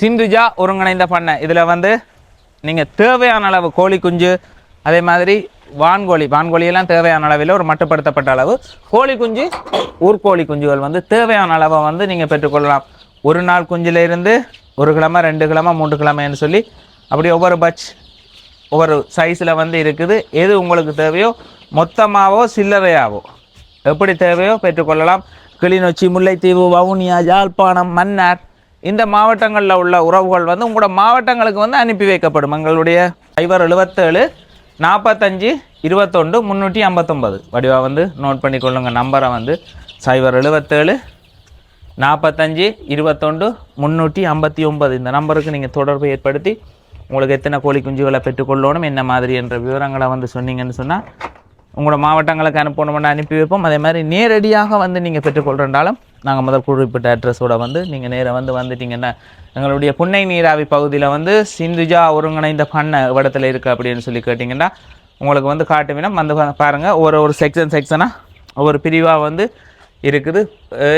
சிந்துஜா ஒருங்கிணைந்த பண்ணை. இதில் வந்து நீங்கள் தேவையான அளவு கோழி குஞ்சு அதே மாதிரி வான்கோழி. வான்கோழியெல்லாம் தேவையான அளவில் ஒரு மட்டுப்படுத்தப்பட்ட அளவு. கோழி குஞ்சு ஊர்கோழி குஞ்சுகள் வந்து தேவையான அளவை வந்து நீங்கள் பெற்றுக்கொள்ளலாம். ஒரு நாள் குஞ்சில இருந்து ஒரு கிழமை ரெண்டு கிழமை மூன்று கிழமைன்னு சொல்லி அப்படி ஒவ்வொரு பட்ச் ஒவ்வொரு சைஸில் வந்து இருக்குது. எது உங்களுக்கு தேவையோ மொத்தமாகவோ சில்லறையாகவோ எப்படி தேவையோ பெற்றுக்கொள்ளலாம். கிளிநொச்சி முல்லைத்தீவு வவுனியா யாழ்ப்பாணம் மன்னார் இந்த மாவட்டங்களில் உள்ள உறவுகள் வந்து உங்களோட மாவட்டங்களுக்கு வந்து அனுப்பி வைக்கப்படும். எங்களுடைய ஐவர் எழுபத்தேழு நாற்பத்தஞ்சு இருபத்தொண்டு முந்நூற்றி ஐம்பத்தொம்பது வடிவா வந்து நோட் பண்ணிக்கொள்ளுங்கள் நம்பரை வந்து சைபர் எழுபத்தேழு நாற்பத்தஞ்சு இருபத்தொண்டு முந்நூற்றி ஐம்பத்தி ஒம்பது இந்த நம்பருக்கு நீங்கள் தொடர்பு ஏற்படுத்தி உங்களுக்கு எத்தனை கோழி குஞ்சுகளை பெற்றுக்கொள்ளணும் என்ன மாதிரி என்ற விவரங்களை வந்து சொன்னீங்கன்னு சொன்னால் உங்களோட மாவட்டங்களுக்கு அனுப்பணும்னு அனுப்பி வைப்போம். அதே மாதிரி நேரடியாக வந்து நீங்கள் பெற்றுக்கொள்றதாலும் நாங்கள் முதல் குறிப்பிட்ட அட்ரஸோட வந்து நீங்கள் நேராக வந்து வந்துட்டீங்கன்னா எங்களுடைய புன்னை நீராவி பகுதியில் வந்து சிந்துஜா ஒருங்கிணைந்த பண்ணை இடத்துல இருக்குது அப்படின்னு சொல்லி கேட்டிங்கன்னா உங்களுக்கு வந்து காட்டுவினம் வந்து பாருங்கள் ஒரு ஒரு செக்ஷன் செக்ஷனாக ஒவ்வொரு பிரிவாக வந்து இருக்குது.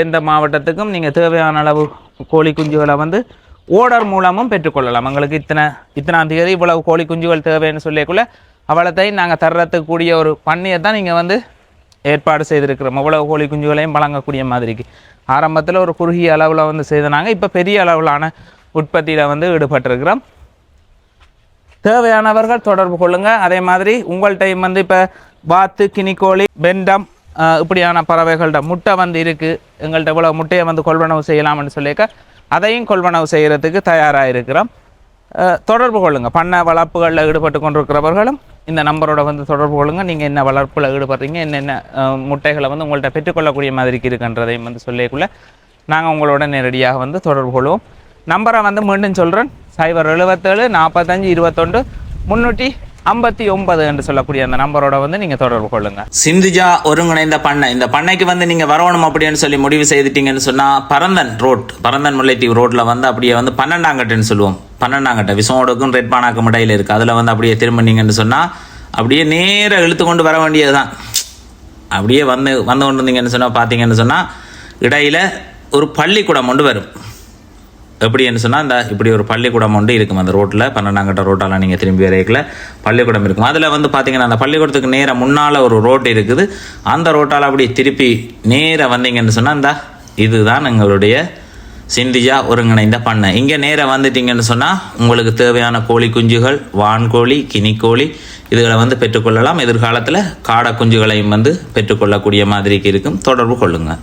இந்த மாவட்டத்துக்கும் நீங்கள் தேவையான அளவு கோழி குஞ்சுகளை வந்து ஓடர் மூலமும் பெற்றுக்கொள்ளலாம் எங்களுக்கு இத்தனை இத்தனாம் தேதி இவ்வளவு கோழி குஞ்சுகள் தேவைன்னு சொல்லிக்குள்ளே அவ்வளோத்தை நாங்கள் தர்றதுக்கு கூடிய ஒரு பண்ணியை தான் நீங்கள் வந்து ஏற்பாடு செய்திருக்கிறோம். இவ்வளவு கோழி குஞ்சுகளையும் வழங்கக்கூடிய மாதிரிக்கு ஆரம்பத்தில் ஒரு குறுகிய அளவில் வந்து செய்தனாங்க. இப்போ பெரிய அளவிலான உற்பத்தியில் வந்து ஈடுபட்டிருக்கிறோம். தேவையானவர்கள் தொடர்பு கொள்ளுங்கள் அதே மாதிரி உங்கள்கிட்ட வந்து இப்போ வாத்து கினிக்கோழி பெண்டம் இப்படியான பறவைகள்கிட்ட முட்டை வந்து இருக்குது எங்கள்கிட்ட இவ்வளோ முட்டையை வந்து கொள்வனவு செய்யலாம்னு சொல்லியிருக்க. அதையும் கொள்வனவு செய்கிறதுக்கு தயாராக இருக்கிறோம். தொடர்பு கொள்ளுங்கள் பண்ண வளர்ப்புகளில் ஈடுபட்டு கொண்டிருக்கிறவர்களும் இந்த நம்பரோட வந்து தொடர்பு கொள்ளுங்க. நீங்கள் என்ன வளர்ப்பில் ஈடுபடுறீங்க என்னென்ன முட்டைகளை வந்து உங்கள்கிட்ட பெற்றுக்கொள்ளக்கூடிய மாதிரி இருக்குன்றதையும் வந்து சொல்லிக்குள்ளே நாங்கள் உங்களோட நேரடியாக வந்து தொடர்பு கொள்வோம். நம்பரை வந்து மீண்டும் சொல்கிறேன் சைபர் எழுபத்தேழு நாற்பத்தஞ்சு இருபத்தொண்டு முந்நூற்றி ஐம்பத்தி ஒன்பது என்று சொல்லக்கூடிய அந்த நம்பரோட வந்து நீங்கள் தொடர்பு கொள்ளுங்க. சிந்துஜா ஒருங்கிணைந்த பண்ணை. இந்த பண்ணைக்கு வந்து நீங்க வரணும் அப்படின்னு சொல்லி முடிவு செய்துட்டீங்கன்னு சொன்னா பரந்தன் ரோட் பரந்தன் முல்லைத்தீவு ரோட்ல வந்து அப்படியே வந்து பன்னெண்டாங்கட்டுன்னு சொல்லுவோம். பன்னெண்டாங்கட்டை விசோடுக்கும் ரெட் பானாக்கும் இடையில இருக்குது அதில் வந்து அப்படியே திரும்பினீங்கன்னு சொன்னால் அப்படியே நேராக இழுத்து கொண்டு வர வேண்டியதுதான். அப்படியே வந்து வந்து கொண்டு இருந்தீங்கன்னு சொன்னால் பார்த்தீங்கன்னு சொன்னால் இடையில ஒரு பள்ளிக்கூடம் ஒன்று வரும். எப்படின்னு சொன்னால் இந்த இப்படி ஒரு பள்ளிக்கூடம் ஒன்று இருக்கும். அந்த ரோட்டில் பன்னெண்டாங்கட்ட ரோட்டால் நீங்கள் திரும்பி வரைக்கல பள்ளிக்கூடம் இருக்கும். அதில் வந்து பார்த்தீங்கன்னா அந்த பள்ளிக்கூடத்துக்கு நேராக முன்னால் ஒரு ரோடு இருக்குது. அந்த ரோட்டால் அப்படி திருப்பி நேராக வந்தீங்கன்னு சொன்னால் இந்த இதுதான் எங்களுடைய சிந்தியா ஒருங்கிணைந்த பண்ணை. இங்கே நேராக வந்துட்டீங்கன்னு சொன்னால் உங்களுக்கு தேவையான கோழி குஞ்சுகள் வான்கோழி கினிக்கோழி இதுகளை வந்து பெற்றுக்கொள்ளலாம். எதிர்காலத்தில் காடை குஞ்சுகளையும் வந்து பெற்றுக்கொள்ளக்கூடிய மாதிரிக்கு இருக்கும் தொடர்பு கொள்ளுங்கள்